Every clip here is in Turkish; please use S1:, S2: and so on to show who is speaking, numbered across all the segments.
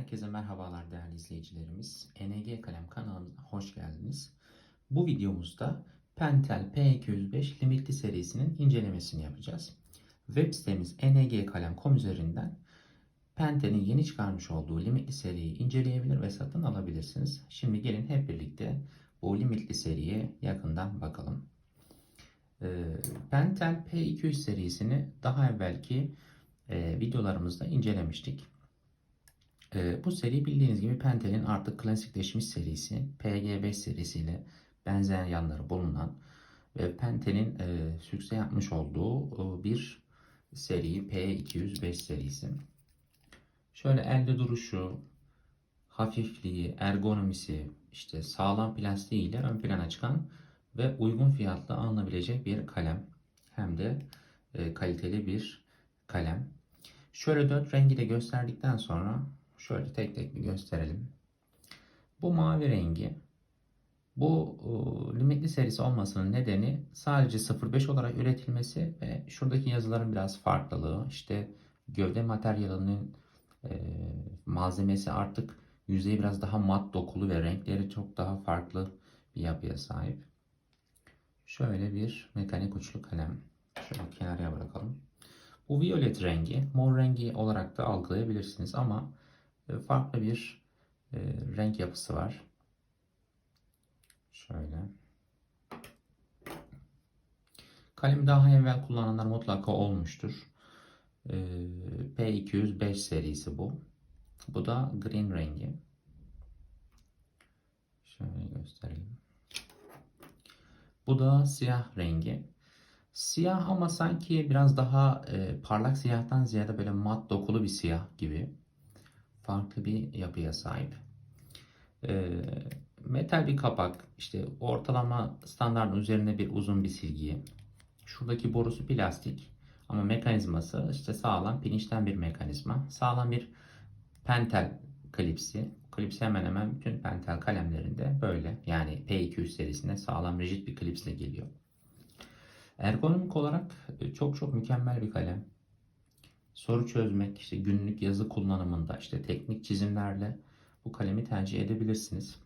S1: Herkese merhabalar değerli izleyicilerimiz. NG Kalem kanalımıza hoş geldiniz. Bu videomuzda Pentel P205 limitli serisinin incelemesini yapacağız. Web sitemiz ngkalem.com üzerinden Pentel'in yeni çıkarmış olduğu limitli seriyi inceleyebilir ve satın alabilirsiniz. Şimdi gelin hep birlikte bu limitli seriye yakından bakalım. Ee, Pentel P200 serisini daha evvelki e, videolarımızda incelemiştik. E, bu seri bildiğiniz gibi Pentel'in artık klasikleşmiş serisi PG5 serisiyle benzeyen yanları bulunan ve Pentel'in e, sükse yapmış olduğu e, bir seri P205 serisi. Şöyle elde duruşu, hafifliği, ergonomisi, işte sağlam plastiği ile ön plana çıkan ve uygun fiyatla alınabilecek bir kalem. Hem de e, kaliteli bir kalem. Şöyle dört rengi de gösterdikten sonra şöyle tek tek bir gösterelim. Bu mavi rengi bu e, limitli serisi olmasının nedeni sadece 0.5 olarak üretilmesi ve şuradaki yazıların biraz farklılığı. İşte gövde materyalinin e, malzemesi artık yüzeyi biraz daha mat dokulu ve renkleri çok daha farklı bir yapıya sahip. Şöyle bir mekanik uçlu kalem. Şöyle kenarıya bırakalım. Bu violet rengi, mor rengi olarak da algılayabilirsiniz ama farklı bir e, renk yapısı var. Şöyle. Kalem daha evvel kullananlar mutlaka olmuştur. E, P205 serisi bu. Bu da green rengi. Şöyle gösterelim. Bu da siyah rengi. Siyah ama sanki biraz daha e, parlak siyahtan ziyade böyle mat dokulu bir siyah gibi. Farklı bir yapıya sahip. E, metal bir kapak, işte ortalama standartın üzerinde bir uzun bir silgi. Şuradaki borusu plastik ama mekanizması işte sağlam pirinçten bir mekanizma. Sağlam bir pentel klipsi. Klipsi hemen hemen bütün pentel kalemlerinde böyle. Yani P200 serisinde sağlam rigid bir klipsle geliyor. Ergonomik olarak e, çok çok mükemmel bir kalem. Soru çözmek, işte günlük yazı kullanımında, işte teknik çizimlerle bu kalemi tercih edebilirsiniz.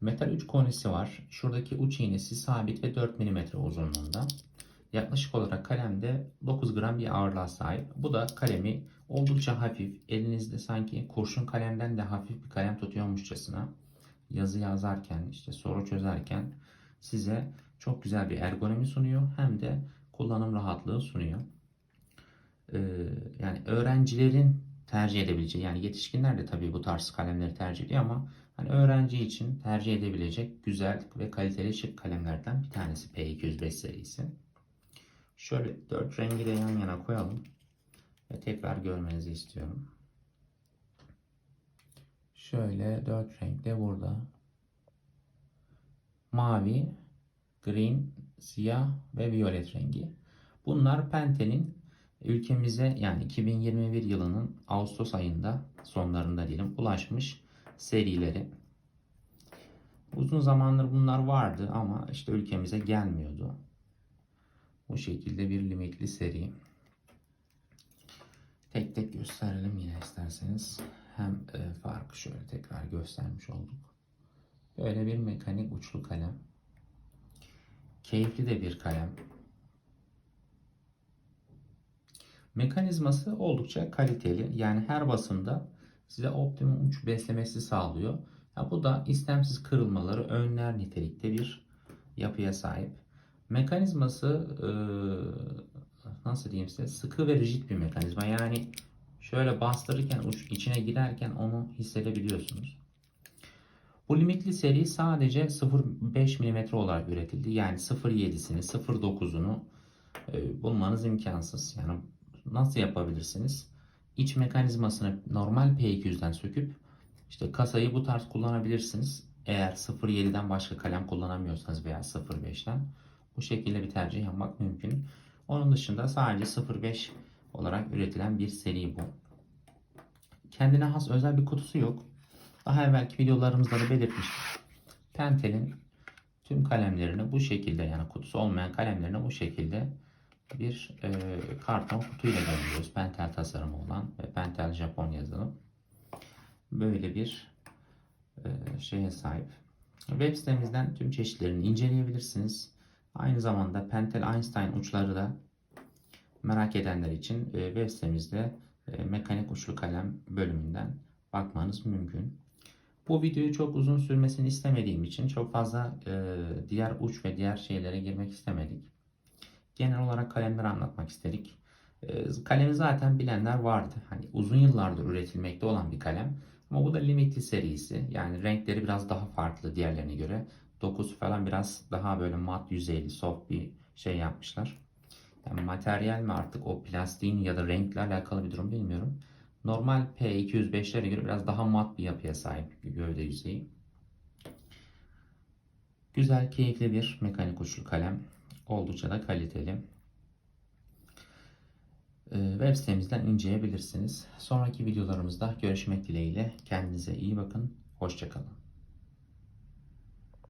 S1: Metal uç konisi var. Şuradaki uç iğnesi sabit ve 4 mm uzunluğunda. Yaklaşık olarak kalemde 9 gram bir ağırlığa sahip. Bu da kalemi oldukça hafif, elinizde sanki kurşun kalemden de hafif bir kalem tutuyormuşçasına yazı yazarken, işte soru çözerken size çok güzel bir ergonomi sunuyor hem de kullanım rahatlığı sunuyor. Yani öğrencilerin tercih edebileceği yani yetişkinler de tabii bu tarz kalemleri tercih ediyor ama hani öğrenci için tercih edebilecek güzel ve kaliteli şık kalemlerden bir tanesi P205 serisi. Şöyle dört rengi de yan yana koyalım ve tekrar görmenizi istiyorum. Şöyle dört renk de burada. Mavi, green, siyah ve violet rengi. Bunlar Pente'nin ülkemize yani 2021 yılının Ağustos ayında sonlarında diyelim ulaşmış serileri. Uzun zamandır bunlar vardı ama işte ülkemize gelmiyordu. Bu şekilde bir limitli seri. Tek tek gösterelim yine isterseniz. Hem e, farkı şöyle tekrar göstermiş olduk. Böyle bir mekanik uçlu kalem. Keyifli de bir kalem. Mekanizması oldukça kaliteli. Yani her basımda size optimum uç beslemesi sağlıyor. Ya bu da istemsiz kırılmaları önler nitelikte bir yapıya sahip. Mekanizması e, nasıl diyeyim size sıkı ve rigid bir mekanizma. Yani şöyle bastırırken uç içine girerken onu hissedebiliyorsunuz. Bu limitli seri sadece 0.5 mm olarak üretildi. Yani 0.7'sini 0.9'unu e, bulmanız imkansız. Yani nasıl yapabilirsiniz? İç mekanizmasını normal P200'den söküp işte kasayı bu tarz kullanabilirsiniz. Eğer 0.7'den başka kalem kullanamıyorsanız veya 0.5'ten bu şekilde bir tercih yapmak mümkün. Onun dışında sadece 0.5 olarak üretilen bir seri bu. Kendine has özel bir kutusu yok. Daha evvelki videolarımızda da belirtmiştik. Pentel'in tüm kalemlerini bu şekilde yani kutusu olmayan kalemlerini bu şekilde bir e, karton kutuyla gönderiyoruz. Pentel tasarımı olan ve Pentel Japon yazılı. böyle bir e, şeye sahip. Web sitemizden tüm çeşitlerini inceleyebilirsiniz. Aynı zamanda Pentel Einstein uçları da merak edenler için e, web sitemizde e, mekanik uçlu kalem bölümünden bakmanız mümkün. Bu videoyu çok uzun sürmesini istemediğim için çok fazla e, diğer uç ve diğer şeylere girmek istemedik. Genel olarak kalemleri anlatmak istedik. E, kalemi zaten bilenler vardı. Hani uzun yıllardır üretilmekte olan bir kalem. Ama bu da limitli serisi. Yani renkleri biraz daha farklı diğerlerine göre. Dokusu falan biraz daha böyle mat yüzeyli, soft bir şey yapmışlar. Yani materyal mi artık o plastiğin ya da renkle alakalı bir durum bilmiyorum. Normal P205'lere göre biraz daha mat bir yapıya sahip gövde yüzeyi. Güzel, keyifli bir mekanik uçlu kalem. Oldukça da kaliteli. Ee, Web sitemizden inceleyebilirsiniz. Sonraki videolarımızda görüşmek dileğiyle. Kendinize iyi bakın. Hoşçakalın.